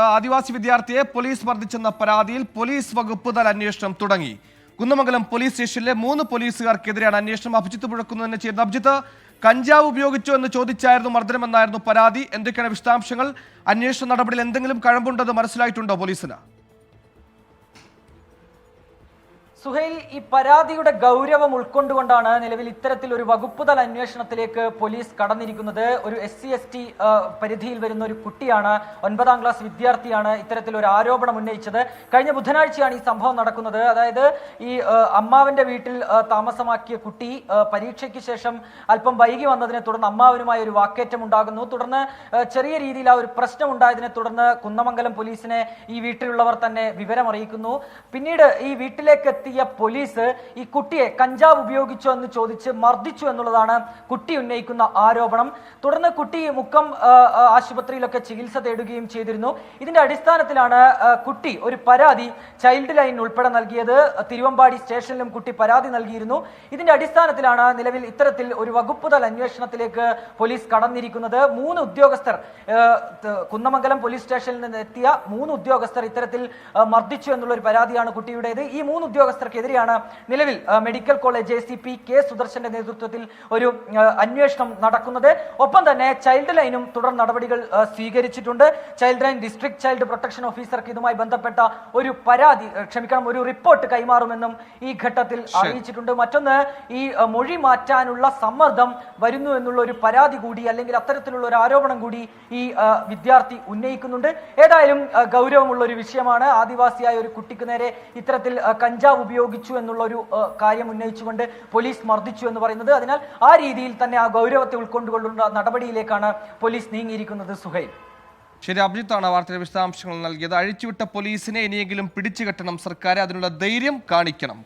ആദിവാസി വിദ്യാർത്ഥിയെ പോലീസ് മർദ്ദിച്ചെന്ന പരാതിയിൽ പോലീസ് വകുപ്പ് തല അന്വേഷണം തുടങ്ങി. കുന്നമംഗലം പോലീസ് സ്റ്റേഷനിലെ മൂന്ന് പോലീസുകാർക്കെതിരെയാണ് അന്വേഷണം അഭിജിത്ത് പുഴക്കുന്നതിന് ചെയ്യുന്നത് അഭിജിത്ത് കഞ്ചാവ് ഉപയോഗിച്ചോ എന്ന് ചോദിച്ചായിരുന്നു മർദ്ദനമെന്നായിരുന്നു പരാതി. എന്തൊക്കെയാണ് വിശദാംശങ്ങൾ? അന്വേഷണ നടപടിയിൽ എന്തെങ്കിലും കഴമ്പുണ്ടെന്ന് മനസ്സിലായിട്ടുണ്ടോ പോലീസിന്? സുഹൈൽ ഈ പരാതിയുടെ ഗൗരവം ഉൾക്കൊണ്ടുകൊണ്ടാണ് നിലവിൽ ഇത്തരത്തിൽ ഒരു വകുപ്പ് തല അന്വേഷണത്തിലേക്ക് പോലീസ് കടന്നിരിക്കുന്നത്. ഒരു എസ് സി എസ് ടി പരിധിയിൽ വരുന്ന ഒരു കുട്ടിയാണ്. ഒൻപതാം ക്ലാസ് വിദ്യാർത്ഥിയാണ് ഇത്തരത്തിൽ ഒരു ആരോപണം ഉന്നയിച്ചത്. കഴിഞ്ഞ ബുധനാഴ്ചയാണ് ഈ സംഭവം നടക്കുന്നത്. അതായത് ഈ അമ്മാവിന്റെ വീട്ടിൽ താമസമാക്കിയ കുട്ടി പരീക്ഷയ്ക്ക് ശേഷം അല്പം വൈകി വന്നതിനെ തുടർന്ന് അമ്മാവനുമായി ഒരു വാക്കേറ്റം ഉണ്ടാകുന്നു. തുടർന്ന് ചെറിയ രീതിയിൽ ആ ഒരു പ്രശ്നം ഉണ്ടായതിനെ തുടർന്ന് കുന്നമംഗലം പോലീസിനെ ഈ വീട്ടിലുള്ളവർ തന്നെ വിവരം അറിയിക്കുന്നു പിന്നീട് ഈ വീട്ടിലേക്ക് എത്തിയ പോലീസ് ഈ കുട്ടിയെ കഞ്ചാവ് ഉപയോഗിച്ചോ എന്ന് ചോദിച്ച് മർദ്ദിച്ചു എന്നുള്ളതാണ് കുട്ടി ഉന്നയിക്കുന്ന ആരോപണം. തുടർന്ന് കുട്ടി മുക്കം ആശുപത്രിയിലൊക്കെ ചികിത്സ തേടുകയും ചെയ്തിരുന്നു. ഇതിന്റെ അടിസ്ഥാനത്തിലാണ് കുട്ടി ഒരു പരാതി ചൈൽഡ് ലൈൻ ഉൾപ്പെടെ നൽകിയത്. തിരുവമ്പാടി സ്റ്റേഷനിലും കുട്ടി പരാതി നൽകിയിരുന്നു. ഇതിന്റെ അടിസ്ഥാനത്തിലാണ് നിലവിൽ ഇത്തരത്തിൽ ഒരു വകുപ്പ് തല അന്വേഷണത്തിലേക്ക് പോലീസ് കടന്നിരിക്കുന്നത്. മൂന്ന് ഉദ്യോഗസ്ഥർ കുന്നമംഗലം പോലീസ് സ്റ്റേഷനിൽ നിന്ന് എത്തിയ മൂന്ന് ഉദ്യോഗസ്ഥർ ഇത്തരത്തിൽ മർദ്ദിച്ചു എന്നുള്ള ഒരു പരാതിയാണ് കുട്ടിയുടേത്. ഈ മൂന്ന് ഉദ്യോഗസ്ഥർക്കെതിരെയാണ് നിലവിൽ medical college A C P K സുദർശന്റെ നേതൃത്വത്തിൽ ഒരു അന്വേഷണം നടക്കുന്നത്. ഒപ്പം തന്നെ ചൈൽഡ് ലൈനും തുടർ നടപടികൾ സ്വീകരിച്ചിട്ടുണ്ട്. Child line district child protection ഓഫീസർക്ക് ഇതുമായി ബന്ധപ്പെട്ട ഒരു പരാതി ക്ഷമിക്കണം ഒരു റിപ്പോർട്ട് കൈമാറുമെന്നും ഈ ഘട്ടത്തിൽ അറിയിച്ചിട്ടുണ്ട്. മറ്റൊന്ന് ഈ മൊഴി മാറ്റാനുള്ള സമ്മർദ്ദം വരുന്നു എന്നുള്ള ഒരു പരാതി കൂടി അല്ലെങ്കിൽ അത്തരത്തിലുള്ള ഒരു ആരോപണം കൂടി ഈ വിദ്യാർത്ഥി ഉന്നയിക്കുന്നുണ്ട്. ഏതായാലും ഗൗരവമുള്ള ഒരു വിഷയമാണ്. ആദിവാസിയായ ഒരു കുട്ടിക്ക് നേരെ ഇത്തരത്തിൽ കഞ്ചാവ് ഉപയോഗിച്ചു എന്നുള്ള ഒരു കാര്യം ഉന്നയിച്ചുകൊണ്ട് പോലീസ് മർദ്ദിച്ചു എന്ന് പറയുന്നത്. അതിനാൽ ആ രീതിയിൽ തന്നെ ആ ഗൗരവത്തെ ഉൾക്കൊണ്ടുകൊണ്ടുള്ള നടപടിയിലേക്കാണ് പോലീസ് നീങ്ങിയിരിക്കുന്നത് സുഹൈൽ. ശരി അഭിജിത്താണ് വാർത്തയുടെ വിശദാംശങ്ങൾ നൽകിയത്. അഴിച്ചുവിട്ട പോലീസിനെ ഇനിയെങ്കിലും പിടിച്ചു കെട്ടണം സർക്കാർ അതിനുള്ള ധൈര്യം കാണിക്കണം.